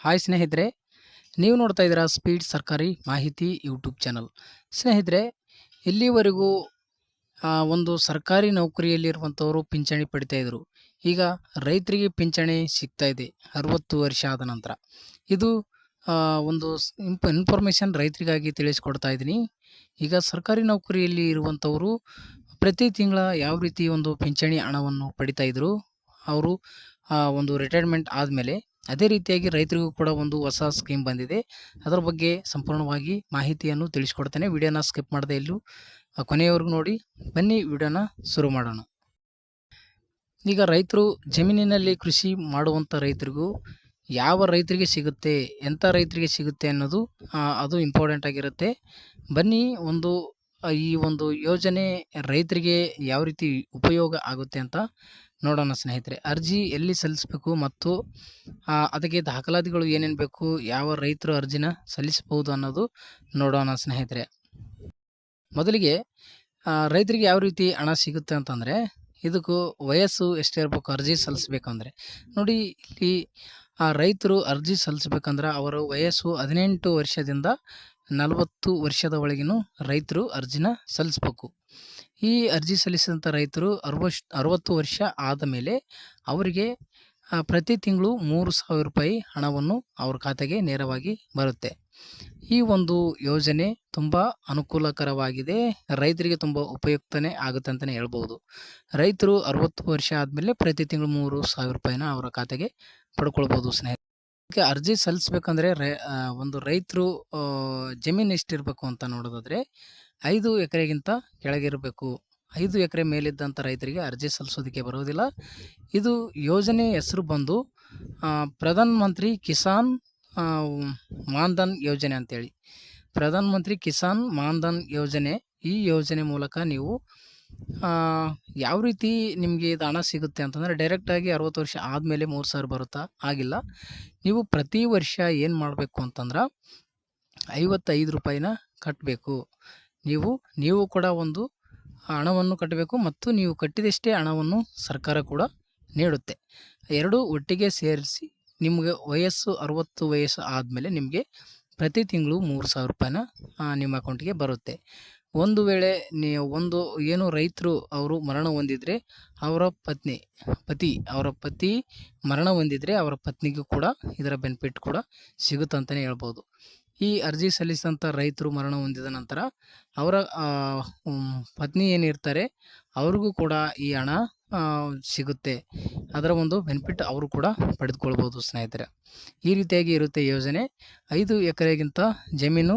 Hi ಸ್ನೇಹಿತರೆ, ನೀವು ನೋಡ್ತಾ ಇದ್ದೀರಾ ಸ್ಪೀಡ್ ಸರ್ಕಾರಿ ಮಾಹಿತಿ ಯೂಟ್ಯೂಬ್ ಚಾನಲ್ ಸ್ನೇಹಿತರೆ, ಇಲ್ಲಿವರೆಗೂ ಒಂದು ಸರ್ಕಾರಿ ನೌಕರಿಯಲ್ಲಿರುವಂಥವರು ಪಿಂಚಣಿ ಪಡಿತಾ ಇದ್ರು. ಈಗ ರೈತರಿಗೆ ಪಿಂಚಣಿ ಸಿಗ್ತಾ ಇದೆ, ಅರವತ್ತು ವರ್ಷ ಆದ ನಂತರ. ಇದು ಒಂದು ಇಂಪ ಇನ್ಫಾರ್ಮೇಷನ್ ರೈತರಿಗಾಗಿ ತಿಳಿಸ್ಕೊಡ್ತಾ ಇದ್ದೀನಿ. ಈಗ ಸರ್ಕಾರಿ ನೌಕರಿಯಲ್ಲಿ ಇರುವಂಥವರು ಪ್ರತಿ ತಿಂಗಳ ಯಾವ ರೀತಿ ಒಂದು ಪಿಂಚಣಿ ಹಣವನ್ನು ಪಡಿತಾ ಇದ್ದರು ಅವರು ಒಂದು ರಿಟೈರ್ಮೆಂಟ್ ಆದಮೇಲೆ ಅದೇ ರೀತಿಯಾಗಿ ರೈತರಿಗೂ ಕೂಡ ಒಂದು ಹೊಸ ಸ್ಕೀಮ್ ಬಂದಿದೆ. ಅದರ ಬಗ್ಗೆ ಸಂಪೂರ್ಣವಾಗಿ ಮಾಹಿತಿಯನ್ನು ತಿಳಿಸ್ಕೊಡ್ತೇನೆ. ವಿಡಿಯೋನ ಸ್ಕಿಪ್ ಮಾಡದೆ ಇಲ್ಲೂ ಕೊನೆಯವರೆಗೂ ನೋಡಿ. ಬನ್ನಿ, ವಿಡಿಯೋನ ಶುರು ಮಾಡೋಣ. ಈಗ ರೈತರು ಜಮೀನಿನಲ್ಲಿ ಕೃಷಿ ಮಾಡುವಂಥ ರೈತರಿಗೂ ಯಾವ ರೈತರಿಗೆ ಸಿಗುತ್ತೆ ಎಂಥ ರೈತರಿಗೆ ಸಿಗುತ್ತೆ ಅನ್ನೋದು ಅದು ಇಂಪಾರ್ಟೆಂಟ್ ಆಗಿರುತ್ತೆ. ಬನ್ನಿ, ಒಂದು ಈ ಒಂದು ಯೋಜನೆ ರೈತರಿಗೆ ಯಾವ ರೀತಿ ಉಪಯೋಗ ಆಗುತ್ತೆ ಅಂತ ನೋಡೋಣ ಸ್ನೇಹಿತರೆ. ಅರ್ಜಿ ಎಲ್ಲಿ ಸಲ್ಲಿಸಬೇಕು ಮತ್ತು ಅದಕ್ಕೆ ದಾಖಲಾತಿಗಳು ಏನೇನು ಬೇಕು, ಯಾವ ರೈತರು ಅರ್ಜಿನ ಸಲ್ಲಿಸಬಹುದು ಅನ್ನೋದು ನೋಡೋಣ ಸ್ನೇಹಿತರೆ. ಮೊದಲಿಗೆ ರೈತರಿಗೆ ಯಾವ ರೀತಿ ಹಣ ಸಿಗುತ್ತೆ ಅಂತಂದರೆ, ಇದಕ್ಕೂ ವಯಸ್ಸು ಎಷ್ಟಿರಬೇಕು ಅರ್ಜಿ ಸಲ್ಲಿಸ್ಬೇಕಂದ್ರೆ. ನೋಡಿ, ಇಲ್ಲಿ ರೈತರು ಅರ್ಜಿ ಸಲ್ಲಿಸ್ಬೇಕಂದ್ರೆ ಅವರ ವಯಸ್ಸು ಹದಿನೆಂಟು ವರ್ಷದಿಂದ ನಲವತ್ತು ವರ್ಷದ ಒಳಗಿನ ರೈತರು ಅರ್ಜಿನ ಸಲ್ಲಿಸ್ಬೇಕು. ಈ ಅರ್ಜಿ ಸಲ್ಲಿಸಿದಂಥ ರೈತರು ಅರವಶ್, ಅರವತ್ತು ವರ್ಷ ಆದ ಮೇಲೆ ಅವರಿಗೆ ಪ್ರತಿ ತಿಂಗಳು ಮೂರು ಸಾವಿರ ರೂಪಾಯಿ ಹಣವನ್ನು ಅವ್ರ ಖಾತೆಗೆ ನೇರವಾಗಿ ಬರುತ್ತೆ. ಈ ಒಂದು ಯೋಜನೆ ತುಂಬ ಅನುಕೂಲಕರವಾಗಿದೆ. ರೈತರಿಗೆ ತುಂಬ ಉಪಯುಕ್ತನೇ ಆಗುತ್ತೆ ಅಂತಲೇ ಹೇಳ್ಬೋದು. ರೈತರು ಅರವತ್ತು ವರ್ಷ ಆದಮೇಲೆ ಪ್ರತಿ ತಿಂಗಳು ಮೂರು ಸಾವಿರ ರೂಪಾಯಿನ ಅವರ ಖಾತೆಗೆ ಪಡ್ಕೊಳ್ಬೋದು ಸ್ನೇಹಿತರೆ. ಅರ್ಜಿ ಸಲ್ಲಿಸ್ಬೇಕಂದ್ರೆ ಒಂದು ರೈತರು ಜಮೀನು ಎಷ್ಟಿರಬೇಕು ಅಂತ ನೋಡೋದಾದ್ರೆ ಐದು ಎಕರೆಗಿಂತ ಕೆಳಗಿರಬೇಕು. ಐದು ಎಕರೆ ಮೇಲಿದ್ದಂಥ ರೈತರಿಗೆ ಅರ್ಜಿ ಸಲ್ಲಿಸೋದಕ್ಕೆ ಬರೋದಿಲ್ಲ. ಇದು ಯೋಜನೆ ಹೆಸರು ಬಂದು ಪ್ರಧಾನ ಮಂತ್ರಿ ಕಿಸಾನ್ ಮಾನ್ಧನ್ ಯೋಜನೆ ಅಂತೇಳಿ. ಪ್ರಧಾನ ಮಂತ್ರಿ ಕಿಸಾನ್ ಮಾನ್ಧನ್ ಯೋಜನೆ ಈ ಯೋಜನೆ ಮೂಲಕ ನೀವು ಯಾವ ರೀತಿ ನಿಮಗೆ ಇದು ಹಣ ಸಿಗುತ್ತೆ ಅಂತಂದರೆ ಡೈರೆಕ್ಟಾಗಿ ಅರವತ್ತು ವರ್ಷ ಆದಮೇಲೆ ಮೂರು ಸಾವಿರ ಬರುತ್ತಾ? ಆಗಿಲ್ಲ. ನೀವು ಪ್ರತಿ ವರ್ಷ ಏನು ಮಾಡಬೇಕು ಅಂತಂದ್ರೆ ಐವತ್ತೈದು ರೂಪಾಯಿನ ಕಟ್ಟಬೇಕು ನೀವು ನೀವು ಕೂಡ ಒಂದು ಹಣವನ್ನು ಕಟ್ಟಬೇಕು ಮತ್ತು ನೀವು ಕಟ್ಟಿದಷ್ಟೇ ಹಣವನ್ನು ಸರ್ಕಾರ ಕೂಡ ನೀಡುತ್ತೆ. ಎರಡೂ ಒಟ್ಟಿಗೆ ಸೇರಿಸಿ ನಿಮಗೆ ವಯಸ್ಸು ಅರವತ್ತು ವಯಸ್ಸು ಆದಮೇಲೆ ನಿಮಗೆ ಪ್ರತಿ ತಿಂಗಳು ಮೂರು ಸಾವಿರ ರೂಪಾಯಿನ ನಿಮ್ಮ ಅಕೌಂಟಿಗೆ ಬರುತ್ತೆ. ಒಂದು ವೇಳೆ ನೀ ಒಂದು ಏನು ರೈತರು ಅವರು ಮರಣ ಹೊಂದಿದ್ರೆ ಅವರ ಪತ್ನಿ, ಪತಿ, ಅವರ ಪತಿ ಮರಣ ಹೊಂದಿದ್ರೆ ಅವರ ಪತ್ನಿಗೂ ಕೂಡ ಇದರ ಬೆನಿಫಿಟ್ ಕೂಡ ಸಿಗುತ್ತಂತಲೇ ಹೇಳ್ಬೋದು. ಈ ಅರ್ಜಿ ಸಲ್ಲಿಸಿದಂಥ ರೈತರು ಮರಣ ಹೊಂದಿದ ನಂತರ ಅವರ ಪತ್ನಿ ಏನಿರ್ತಾರೆ ಅವ್ರಿಗೂ ಕೂಡ ಈ ಹಣ ಸಿಗುತ್ತೆ. ಅದರ ಒಂದು ಬೆನಿಫಿಟ್ ಅವರು ಕೂಡ ಪಡೆದುಕೊಳ್ಬೋದು ಸ್ನೇಹಿತರೆ. ಈ ರೀತಿಯಾಗಿ ಇರುತ್ತೆ ಯೋಜನೆ. ಐದು ಎಕರೆಗಿಂತ ಜಮೀನು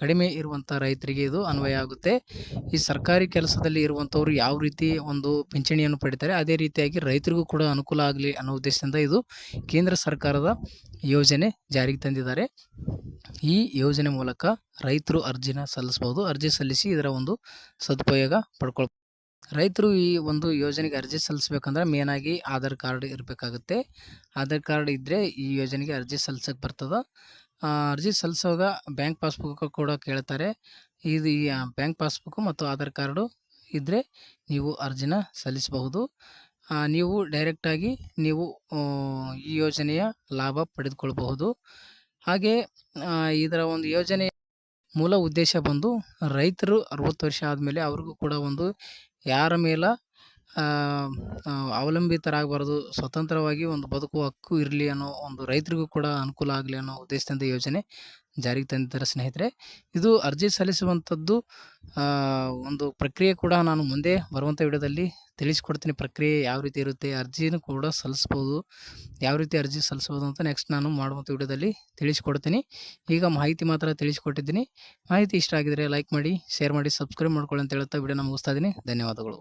ಕಡಿಮೆ ಇರುವಂಥ ರೈತರಿಗೆ ಇದು ಅನ್ವಯ ಆಗುತ್ತೆ. ಈ ಸರ್ಕಾರಿ ಕೆಲಸದಲ್ಲಿ ಇರುವಂಥವ್ರು ಯಾವ ರೀತಿ ಒಂದು ಪಿಂಚಣಿಯನ್ನು ಪಡಿತಾರೆ, ಅದೇ ರೀತಿಯಾಗಿ ರೈತರಿಗೂ ಕೂಡ ಅನುಕೂಲ ಆಗಲಿ ಅನ್ನೋ ಉದ್ದೇಶದಿಂದ ಇದು ಕೇಂದ್ರ ಸರ್ಕಾರದ ಯೋಜನೆ ಜಾರಿಗೆ ತಂದಿದ್ದಾರೆ. ಈ ಯೋಜನೆ ಮೂಲಕ ರೈತರು ಅರ್ಜಿನ ಸಲ್ಲಿಸ್ಬೋದು ಅರ್ಜಿ ಸಲ್ಲಿಸಿ ಇದರ ಒಂದು ಸದುಪಯೋಗ ಪಡ್ಕೊಳ್, ರೈತರು ಈ ಒಂದು ಯೋಜನೆಗೆ ಅರ್ಜಿ ಸಲ್ಲಿಸ್ಬೇಕಂದ್ರೆ ಮೇನಾಗಿ ಆಧಾರ್ ಕಾರ್ಡ್ ಇರಬೇಕಾಗುತ್ತೆ. ಆಧಾರ್ ಕಾರ್ಡ್ ಇದ್ದರೆ ಈ ಯೋಜನೆಗೆ ಅರ್ಜಿ ಸಲ್ಲಿಸಕ್ಕೆ ಬರ್ತದೆ. ಅರ್ಜಿ ಸಲ್ಲಿಸುವಾಗ ಬ್ಯಾಂಕ್ ಪಾಸ್ಬುಕ್ ಕೂಡ ಕೇಳ್ತಾರೆ. ಇದು ಈ ಬ್ಯಾಂಕ್ ಪಾಸ್ಬುಕ್ ಮತ್ತು ಆಧಾರ್ ಕಾರ್ಡು ಇದ್ದರೆ ನೀವು ಅರ್ಜಿನ ಸಲ್ಲಿಸಬಹುದು. ನೀವು ಡೈರೆಕ್ಟಾಗಿ ನೀವು ಈ ಯೋಜನೆಯ ಲಾಭ ಪಡೆದುಕೊಳ್ಬಹುದು. ಹಾಗೆ ಇದರ ಒಂದು ಯೋಜನೆ ಮೂಲ ಉದ್ದೇಶ ಬಂದು ರೈತರು ಅರವತ್ತು ವರ್ಷ ಆದಮೇಲೆ ಅವ್ರಿಗೂ ಕೂಡ ಒಂದು ಯಾರ ಮೇಲ ಅವಲಂಬಿತರಾಗಬಾರ್ದು, ಸ್ವತಂತ್ರವಾಗಿ ಒಂದು ಬದುಕುವ ಹಕ್ಕು ಇರಲಿ ಅನ್ನೋ ಒಂದು ರೈತರಿಗೂ ಕೂಡ ಅನುಕೂಲ ಆಗಲಿ ಅನ್ನೋ ಉದ್ದೇಶದಿಂದ ಯೋಜನೆ ಜಾರಿಗೆ ತಂದಿದ್ದಾರೆ ಸ್ನೇಹಿತರೆ. ಇದು ಅರ್ಜಿ ಸಲ್ಲಿಸುವಂಥದ್ದು ಒಂದು ಪ್ರಕ್ರಿಯೆ ಕೂಡ ನಾನು ಮುಂದೆ ಬರುವಂಥ ವಿಡಿಯೋದಲ್ಲಿ ತಿಳಿಸ್ಕೊಡ್ತೀನಿ. ಪ್ರಕ್ರಿಯೆ ಯಾವ ರೀತಿ ಇರುತ್ತೆ, ಅರ್ಜಿನೂ ಕೂಡ ಸಲ್ಲಿಸ್ಬೋದು. ಯಾವ ರೀತಿ ಅರ್ಜಿ ಸಲ್ಲಿಸ್ಬೋದು ಅಂತ ನೆಕ್ಸ್ಟ್ ನಾನು ಮಾಡುವಂಥ ವಿಡಿಯೋದಲ್ಲಿ ತಿಳಿಸ್ಕೊಡ್ತೀನಿ. ಈಗ ಮಾಹಿತಿ ಮಾತ್ರ ತಿಳಿಸ್ಕೊಟ್ಟಿದ್ದೀನಿ. ಮಾಹಿತಿ ಇಷ್ಟ ಆಗಿದರೆ ಲೈಕ್ ಮಾಡಿ ಶೇರ್ ಮಾಡಿ ಸಬ್ಸ್ಕ್ರೈಬ್ ಮಾಡ್ಕೊಳ್ಳಿ ಅಂತ ಹೇಳ್ತಾ ವಿಡಿಯೋ ಮುಗಿಸ್ತಾ ಇದ್ದೀನಿ. ಧನ್ಯವಾದಗಳು.